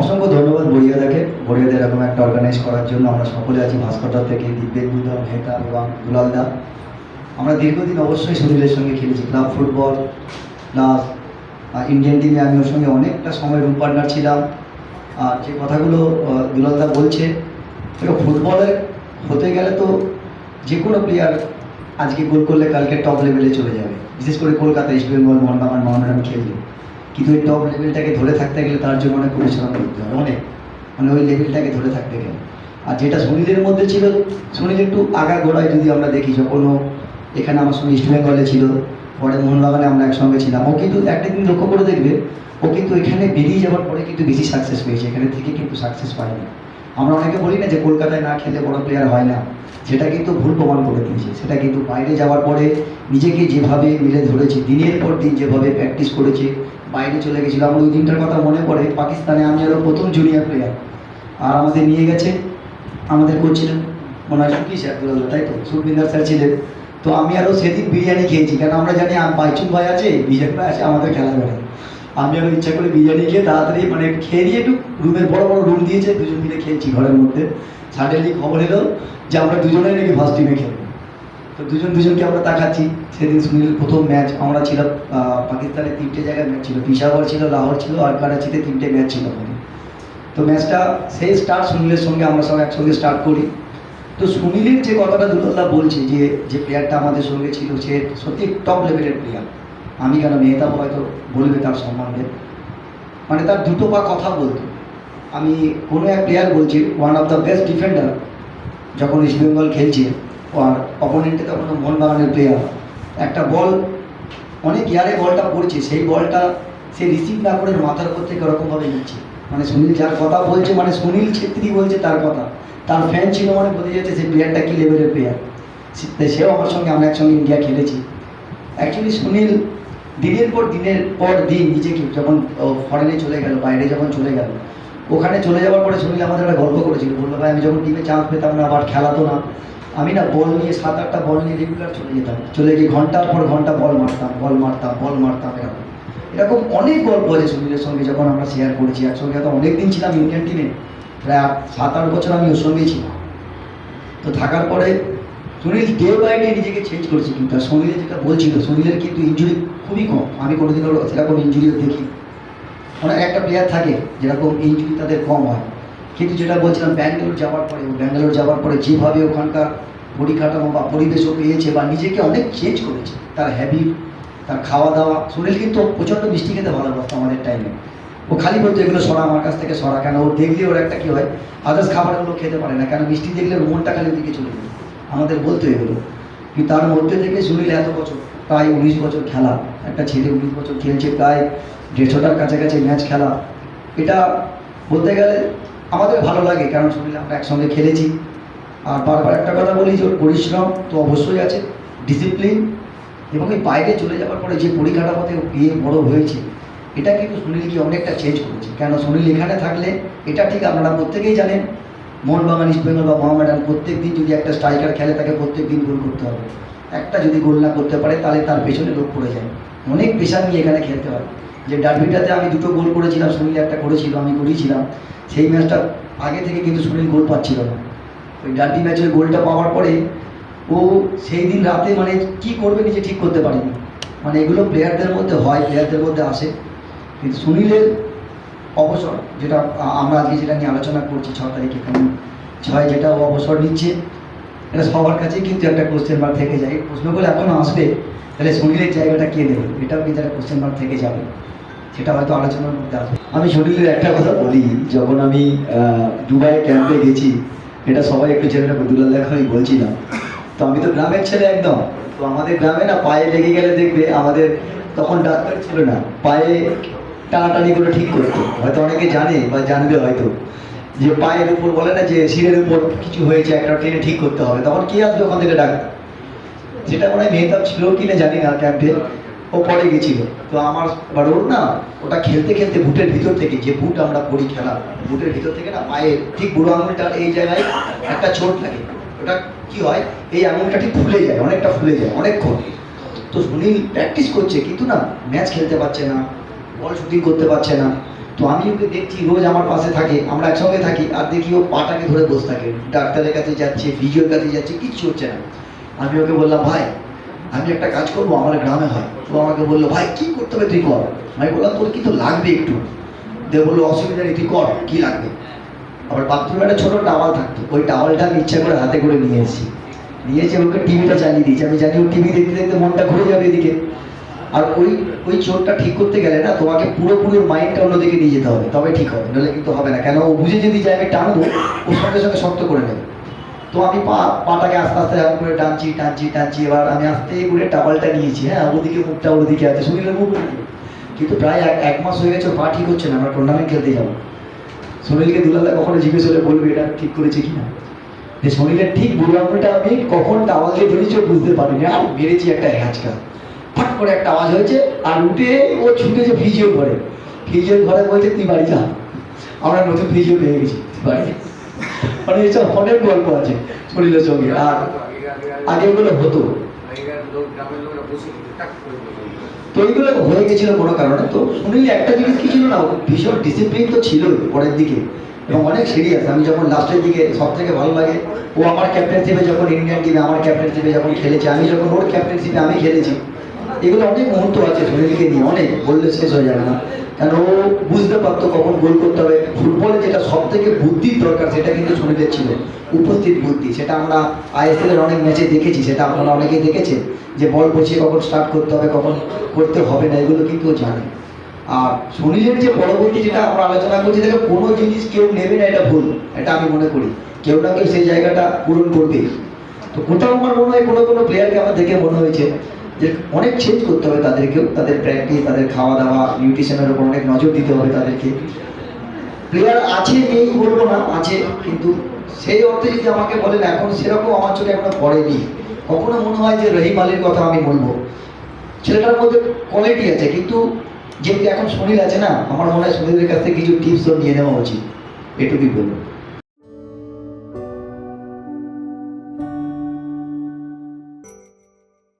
অসংখ্য ধন্যবাদ বড়িয়াদাকে। বড়িয়াদের এরকম একটা অর্গানাইজ করার জন্য আমরা সকলে আছি ভাস্করদা থেকে দিব্যেন্দুদা ভেতা এবং দুলালদা। আমরা দীর্ঘদিন অবশ্যই সুনীলের সঙ্গে খেলেছি ক্লাব ফুটবল প্লাস ইন্ডিয়ান টিমে আমি ওর সঙ্গে অনেকটা সময় রুম পার্টনার ছিলাম। আর যে কথাগুলো দুলালদা বলছে, দেখো ফুটবলে হতে গেলে তো যে কোনো প্লেয়ার আজকে গোল করলে কালকে টপ লেভেলে চলে যাবে। বিশেষ করে কলকাতা ইস্ট বেঙ্গল মোহনবাগান মোহামেডান খেললে কিন্তু ওই টপ লেভেলটাকে ধরে থাকতে গেলে তার জন্য অনেক পরিশ্রম করতে হবে অনেক। মানে ওই লেভেলটাকে ধরে থাকতে গেলে। আর যেটা সুনীলের মধ্যে ছিল, সুনীল একটু আগা গোড়ায় যদি আমরা দেখি, যখন এখানে আমার সঙ্গে ইস্ট বেঙ্গলে ছিল, পরে মোহনবাগানে আমরা একসঙ্গে ছিলাম, ও কিন্তু একটা দিন লক্ষ্য করে দেখবে, ও কিন্তু এখানে বেরিয়ে যাওয়ার পরে কিন্তু বেশি সাকসেস পেয়েছে, এখানে থেকে কিন্তু সাকসেস পায়নি। আমরা অনেকে বলি না যে কলকাতায় না খেলে বড় প্লেয়ার হয় না। সেটা কিন্তু ভুল প্রমাণ করে দিয়েছে। সেটা কিন্তু বাইরে যাওয়ার পরে নিজেকে যেভাবে মিলে ধরেছে, দিনের পর দিন যেভাবে প্র্যাকটিস করেছে, বাইরে চলে গেছিল। আমার ওই দিনটার কথা মনে পড়ে, পাকিস্তানে আমি আরও প্রথম জুনিয়র প্লেয়ার আর আমাদের নিয়ে গেছে, আমাদের করছিলেন মনে হয় সুকি স্যার তাই তো? সুখবিন্দার স্যার ছিলেন। তো আমি আরও সেদিন বিরিয়ানি খেয়েছি। কারণ আমরা জানি বাইচুন ভাই আছে, বিজয় ভাই আছে, আমাদের খেলা করে আমি আরও ইচ্ছা করে বিরিয়ানি খেয়ে তাড়াতাড়ি মানে খেয়ে নিয়ে একটু রুমের বড় বড় রুম দিয়েছে, দুজন মিলে খেয়েছি ঘরের মধ্যে। সাডেনলি খবর এলো যে আমরা দুজনেই নাকি ফার্স্ট টিমে খেলব। তো দুজন দুজনকে আমরা তাকাচ্ছি সেদিন সুনীল প্রথম ম্যাচ আমরা ছিলাম পাকিস্তানের তিনটে জায়গায় ম্যাচ ছিল। পিশাওয়ার ছিল, লাহোর ছিল, আর করাচিতে তিনটে ম্যাচ ছিল আমাদের। তো ম্যাচটা সেই স্টার্ট সুনীলের সঙ্গে আমরা সব একসঙ্গে স্টার্ট করি। তো সুনীলের যে কথাটা দুলাল্লাহ বলছে যে যে প্লেয়ারটা আমাদের সঙ্গে ছিল, সে সত্যি টপ লেভেলের প্লেয়ার আমি কেন মেহতাব হয়তো বলবে তার সম্বন্ধে? মানে তার দুটো পা কথা বলতো। আমি কোনো এক প্লেয়ার বলছি one of the best defender যখন ইস্ট বেঙ্গল খেলছে, আর অপোনেন্টে তখন মোহনবাগানের প্লেয়ার একটা বল অনেক ইয়ারে বলটা পড়ছে, সেই বলটা সে রিসিভ না করে মাথার উপর থেকে ওরকমভাবে নিচ্ছে। মানে সুনীল যার কথা বলছে মানে সুনীল ছেত্রী বলছে তার কথা। তার ফ্যান ছিল মানে বোঝা যাচ্ছে সেই প্লেয়ারটা কী লেভেলের প্লেয়ার সেও আমার সঙ্গে আমরা একসঙ্গে ইন্ডিয়া খেলেছি। অ্যাকচুয়ালি সুনীল দিনের পর দিনের পর দিন নিজেকে যখন ফরেনে চলে গেল, বাইরে যখন চলে গেল, ওখানে চলে যাওয়ার পরে সুনীল আমাদের একটা গল্প করেছিল, বলল, ভাই, আমি যখন টিমে চান্স পেতাম না, আবার খেলাতো না, আমি না বল নিয়ে সাত আটটা বল নিয়ে রেগুলার চলে যেতাম, চলে গিয়ে ঘণ্টার পর ঘণ্টা বল মারতাম বল মারতাম বল মারতাম, এরকম। এরকম অনেক গল্প আছে সুনীলের সঙ্গে যখন আমরা শেয়ার করেছি একসঙ্গে তো অনেক দিন ছিলাম ইন্ডিয়ান টিমে প্রায় সাত আট বছর আমি ওর সঙ্গেই ছিলাম। তো থাকার পরে সুনীল ডে বাই ডে নিজেকে চেঞ্জ করছে কিন্তু, আর সুনীলের যেটা বলছিল, সুনীলের কিন্তু ইঞ্জুরি খুবই কম। আমি কোনোদিন ওর সেরকম ইঞ্জুরিও দেখি অনেক একটা প্লেয়ার থাকে, যেরকম ইঞ্জুরি তাদের কম হয়। কিন্তু যেটা বলছিলাম, ব্যাঙ্গালোর যাওয়ার পরে ব্যাঙ্গালোর যাওয়ার পরে যেভাবে ওখানকার পরিকাঠামো বা পরিবেশও পেয়েছে বা নিজেকে অনেক চেঞ্জ করেছে, তার হ্যাবিট তার খাওয়া দাওয়া সুনীল কিন্তু প্রচণ্ড মিষ্টি খেতে ভালোবাসতো আমাদের টাইমে ও খালি বলতো, এগুলো সরা, আমার কাছ থেকে সরা। কেন? ও দেখলে ওর একটা কী হয় আদার্স খাবারগুলো খেতে পারে না। কেন? মিষ্টি দেখলে ওর মনটা খালি দিকে চলে যায়। আমাদের বলতো এগুলো কিন্তু তার মধ্যে থেকে সুনীল এত বছর, প্রায় উনিশ বছর খেলা, একটা ছেলে উনিশ বছর খেলছে, প্রায় দেড়শোটার কাছাকাছি ম্যাচ খেলা। এটা বলতে গেলে আমাদের ভালো লাগে, কারণ সুনীল আমরা একসঙ্গে খেলেছি। আর বারবার একটা কথা বলি যে ওর পরিশ্রম তো অবশ্যই আছে ডিসিপ্লিন এবং এই বাইরে চলে যাওয়ার পরে যে পরিকাঠামোতে গিয়ে বড় হয়েছে, এটা কিন্তু সুনীলকে অনেকটা চেঞ্জ করেছে। কেন? সুনীল এখানে থাকলে এটা ঠিক আপনারা প্রত্যেকেই জানেন মোহনবাগান ইস্ট বেঙ্গল বা মোহামেডান প্রত্যেক দিন যদি একটা স্ট্রাইকার খেলে, তাকে প্রত্যেক দিন গোল করতে হবে। একটা যদি গোল না করতে পারে, তাহলে তার পেছনে লোক পড়ে যায়। অনেক প্রেশার নিয়ে এখানে খেলতে হয়। যে ডার্বিটাতে আমি দুটো গোল করেছিলাম, সুনীল একটা করেছিল, আমি করেছিলাম সেই ম্যাচটা আগে থেকে কিন্তু সুনীল গোল পাচ্ছিল না। ওই ডার্বি ম্যাচের গোলটা পাওয়ার পরে ও সেই দিন রাতে মানে কি করবে নিজে ঠিক করতে পারেনি। মানে এগুলো প্লেয়ারদের মধ্যে হয় প্লেয়ারদের মধ্যে আসে। কিন্তু সুনীলের অবসর, যেটা আমরা আজকে যেটা নিয়ে আলোচনা করছি ছ তারিখে কেমন ছয় যেটা অবসর নিচ্ছে, এটা সবার কাছেই কিন্তু একটা কোশ্চেন মার্ক থেকে যায়। প্রশ্নগুলো এখনও আসবে, তাহলে শরীরের জায়গাটা কে দেবে এটাও কিন্তু একটা কোশ্চেন মার্ক থেকে যাবে। সেটা হয়তো আলোচনার মধ্যে আসবে। আমি শরীরের একটা কথা বলি, যখন আমি দুবাই ক্যাম্পে গেছি, এটা সবাই একটু রাখব দুলাল দেখা, আমি বলছিলাম তো আমি তো গ্রামের ছেলে একদম। তো আমাদের গ্রামে না, পায়ে লেগে গেলে দেখবে আমাদের, তখন ডাক্তার ছিল না। পায়ে টানাটানি করে ঠিক করতো হয়তো অনেকে জানে বা জানবে হয়তো। যে পায়ের উপর বলে না যে শিরের উপর কিছু হয়েছে, একটা ট্রেনে ঠিক করতে হবে। তখন কে আসবে ওখান থেকে ডাক যেটা মনে হয় মেহতাব ছিল কি না জানি না ক্যাম্পে। ও পরে গেছিল। তো আমার এবার ওর না, ওটা খেলতে খেলতে বুটের ভিতর থেকে, যে বুট আমরা পরি খেলা, বুটের ভিতর থেকে না পায়ের ঠিক বুড়ো আঙুলটার এই জায়গায় একটা চোট লাগে। ওটা কি হয়? এই আঙুলটা ঠিক ফুলে যায়, অনেকটা ফুলে যায়, অনেকক্ষণ। তো সুনীল প্র্যাকটিস করছে, কিন্তু না ম্যাচ খেলতে পারছে না। বল শুটিং করতে পারছে না। তো আমি ওকে দেখছি, রোজ আমার পাশে থাকে, আমরা একসঙ্গে থাকি, আর দেখি ও পাটাকে ধরে বসে থাকে। ডাক্তারের কাছে যাচ্ছে ফিজিওর কাছে যাচ্ছে, কিচ্ছু হচ্ছে না। আমি ওকে বললাম, ভাই, আমি একটা কাজ করব আমার গ্রামে হয়। ও আমাকে বলল, ভাই, কি করতে হবে তুই কর। আমি বললাম, তোর কি তো লাগবে একটু? দিয়ে বলল, অসুবিধা নেই, তুই কর, কি লাগবে? আবার বাথরুমে একটা ছোটো টাওয়াল থাকতো, ওই টাওয়ালটা আমি ইচ্ছা করে হাতে করে নিয়ে এসেছি। নিয়ে এসে ওকে টিভিটা চালিয়ে দিয়েছি। আমি জানি ও টিভি দেখতে দেখতে মনটা ঘুরে যাবে এদিকে। আর ওই ওই চোরটা ঠিক করতে গেলে না তোমাকে পুরোপুরি মাইন্ডটা অন্যদিকে নিয়ে যেতে হবে। তবে ঠিক হবে নাহলে কিন্তু হবে না। কেন? ও বুঝে যদি যায় আমি টানবো, ওর সঙ্গে সঙ্গে শক্ত করে নেবে। তো আমি পা, পাটাকে আস্তে আস্তে এরকম করে টানছি টানছি টানছি, এবার আমি আস্তে করে টাওয়ালটা নিয়েছি। হ্যাঁ ওদিকে মুখটা ওদিকে আছে সুনীলের মুখ। কিন্তু প্রায় এক এক মাস হয়ে গেছে পা ঠিক হচ্ছে না, আমরা টুর্নামেন্ট খেলতে যাব। সুনীলকে দুলাদা কখনো জিজ্ঞেস হলে বলবে এটা ঠিক করেছে কিনা? যে শরীরের ঠিক বুড়ামটা আমি কখন টাওয়াল দিয়ে ধরেছি বুঝতে পারিনি। আর মেরেছি একটা হ্যাচকা। ফাট করে একটা আওয়াজ হয়েছে, আর উঠে ও ছুটেছে ফিজিও ঘরে। ফিজিও ঘরে বলছে, তুই বাড়ি যা। আমরা নতুন ফিজিও পেয়ে গেছি বাড়ি মানে এসব অনেক গল্প আছে শরীরের সঙ্গে। আর আগে ওগুলো হতো। তো এইগুলো হয়ে গেছিল কোনো কারণে। তো সুনীল একটা জিনিস কি ছিল না ভীষণ ডিসিপ্লিন তো ছিল পরের দিকে। এবং অনেক সিরিয়াস আমি যখন লাস্টের দিকে সব থেকে ভালো লাগে, ও আমার ক্যাপ্টেনশিপে যখন ইন্ডিয়ান টিমে আমার ক্যাপ্টেনশিপে যখন খেলেছে, আমি যখন ওর ক্যাপ্টেনশিপে আমি খেলেছি এগুলো অনেক মুহূর্ত আছে সুনীলকে নিয়ে, অনেক, বললে শেষ হয়ে যাবে না। কেন, ও বুঝতে পারতো কখন গোল করতে হবে। ফুটবলে যেটা সব থেকে বুদ্ধির দরকার, সেটা কিন্তু সুনীলের ছিল। উপস্থিত বুদ্ধি, সেটা আমরা আইএসএল এর অনেক ম্যাচে দেখেছি, সেটা আপনারা অনেকেই দেখেছেন, যে বল পৌঁছে কখন স্টার্ট করতে হবে, কখন করতে হবে না, এগুলো কিন্তু ও জানে। আর সুনীলের যে পরবর্তী যেটা আমরা আলোচনা করছি, দেখো, কোনো জিনিস কেউ নেবে না, এটা ভুল, এটা আমি মনে করি। কেউ না কেউ সেই জায়গাটা পূরণ করবে তো কোথাও আমার মনে হয় কোনো কোনো প্লেয়ারকে আমার দেখে মনে হয়েছে যে অনেক চেঞ্জ করতে হবে তাদেরকেও, তাদের প্র্যাকটিস তাদের খাওয়া দাওয়া নিউট্রিশনের উপর অনেক নজর দিতে হবে তাদেরকে। প্লেয়ার আছে, নেই বলব না, আছে, কিন্তু সেই অর্থে যদি আমাকে বলেন, এখন সেরকম আমার চোখে এখনও পড়েনি। কখনো মনে হয় যে রহিম আলীর কথা আমি বলব। ছেলেটার মধ্যে কোয়ালিটি আছে, কিন্তু যেহেতু এখন সুনীল আছে না, আমার মনে হয় সুনীলের কাছ থেকে কিছু টিপসও নিয়ে নেওয়া উচিত। এটুকুই বলব।